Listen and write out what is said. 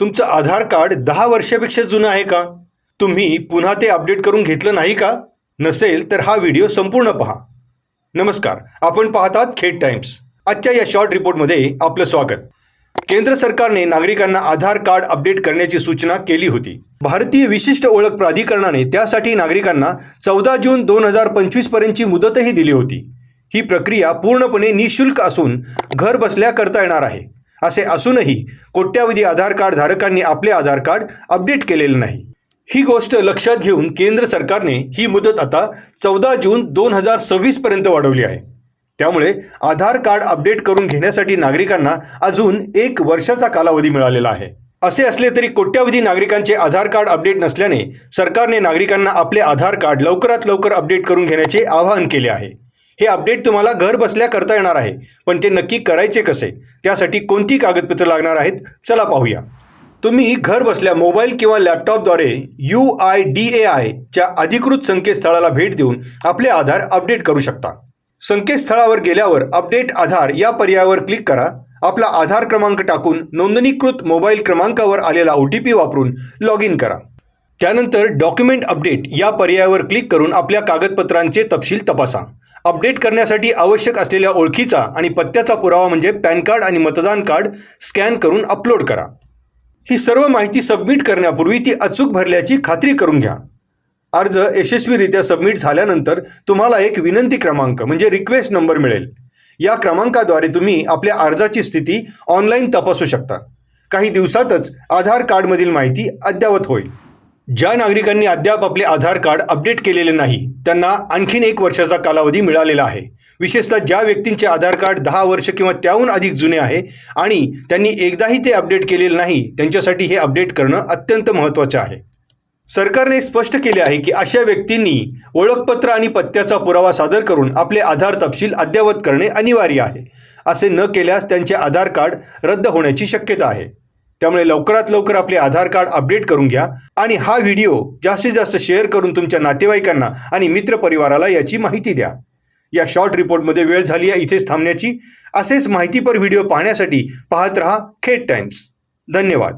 तुमचं आधार कार्ड दहा वर्षापेक्षा जुनं आहे का? तुम्ही पुन्हा ते अपडेट करून घेतलं नाही का? नसेल तर हा व्हिडिओ संपूर्ण पहा. नमस्कार आपण पाहतात खेड टाइम्स. आजच्या या शॉर्ट रिपोर्टमध्ये आपलं स्वागत. केंद्र सरकारने नागरिकांना आधार कार्ड अपडेट करण्याची सूचना केली होती. भारतीय विशिष्ट ओळख प्राधिकरणाने त्यासाठी नागरिकांना चौदा जून दोन हजार पंचवीस पर्यंतची मुदतही दिली होती. ही प्रक्रिया पूर्णपणे निशुल्क असून घर बसल्या करता येणार आहे. असे असूनही कोट्यावधी आधार कार्ड धारकांनी आपले आधार कार्ड अपडेट केलेले नाही. ही गोष्ट लक्षात घेऊन केंद्र सरकारने ही मुदत आता चौदा जून दोन हजार सव्वीस पर्यंत वाढवली आहे. त्यामुळे आधार कार्ड अपडेट करून घेण्यासाठी नागरिकांना अजून एक वर्षाचा कालावधी मिळालेला आहे. असे असले तरी कोट्यावधी नागरिकांचे आधार कार्ड अपडेट नसल्याने सरकारने नागरिकांना आपले आधार कार्ड लवकरात लवकर अपडेट करून घेण्याचे आवाहन केले आहे. हे अपडेट तुम्हाला घर बसल्या करता येणार आहे. पण ते नक्की करायचे कसे? त्यासाठी कोणती कागदपत्र लागणार आहेत? चला पाहूया. तुम्ही घर बसल्या मोबाईल किंवा लॅपटॉपद्वारे यू आय डी ए आयच्या अधिकृत संकेतस्थळाला भेट देऊन आपले आधार अपडेट करू शकता. संकेतस्थळावर गेल्यावर अपडेट आधार या पर्यायावर क्लिक करा. आपला आधार क्रमांक टाकून नोंदणीकृत मोबाईल क्रमांकावर आलेला ओ टी पी वापरून लॉग इन करा. त्यानंतर डॉक्युमेंट अपडेट या पर्यायावर क्लिक करून आपल्या कागदपत्रांचे तपशील तपासा. अपडेट करण्यासाठी आवश्यक असलेल्या ओळखीचा आणि पत्त्याचा पुरावा म्हणजे पॅन कार्ड आणि मतदान कार्ड स्कॅन करून अपलोड करा. ही सर्व माहिती सबमिट करण्यापूर्वी ती अचूक भरल्याची खात्री करून घ्या. अर्ज यशस्वीरित्या सबमिट झाल्यानंतर तुम्हाला एक विनंती क्रमांक म्हणजे रिक्वेस्ट नंबर मिळेल. या क्रमांकाद्वारे तुम्ही आपल्या अर्जाची स्थिती ऑनलाईन तपासू शकता. काही दिवसातच आधार कार्डमधील माहिती अद्ययावत होईल. ज्या नागरिकांनी अद्याप आपले आधार कार्ड अपडेट केलेले नाही त्यांना आणखीन एक वर्षाचा कालावधी मिळालेला आहे. विशेषतः ज्या व्यक्तींचे आधार कार्ड दहा वर्ष किंवा त्याहून अधिक जुने आहे आणि त्यांनी एकदाही ते अपडेट केलेले नाही त्यांच्यासाठी हे अपडेट करणं अत्यंत महत्त्वाचं आहे. सरकारने स्पष्ट केले आहे की अशा व्यक्तींनी ओळखपत्र आणि पत्त्याचा पुरावा सादर करून आपले आधार तपशील अद्ययावत करणे अनिवार्य आहे. असे न केल्यास त्यांचे आधार कार्ड रद्द होण्याची शक्यता आहे. त्यामुळे लवकरात लवकर आपले आधार कार्ड अपडेट करून घ्या आणि हा व्हिडिओ जास्तीत जास्त शेअर करून तुमच्या नातेवाईकांना आणि मित्रपरिवाराला याची माहिती द्या. या शॉर्ट रिपोर्टमध्ये वेळ झाली आहे इथेच थांबण्याची. असेच माहितीपर व्हिडिओ पाहण्यासाठी पाहत रहा खेड टाइम्स. धन्यवाद.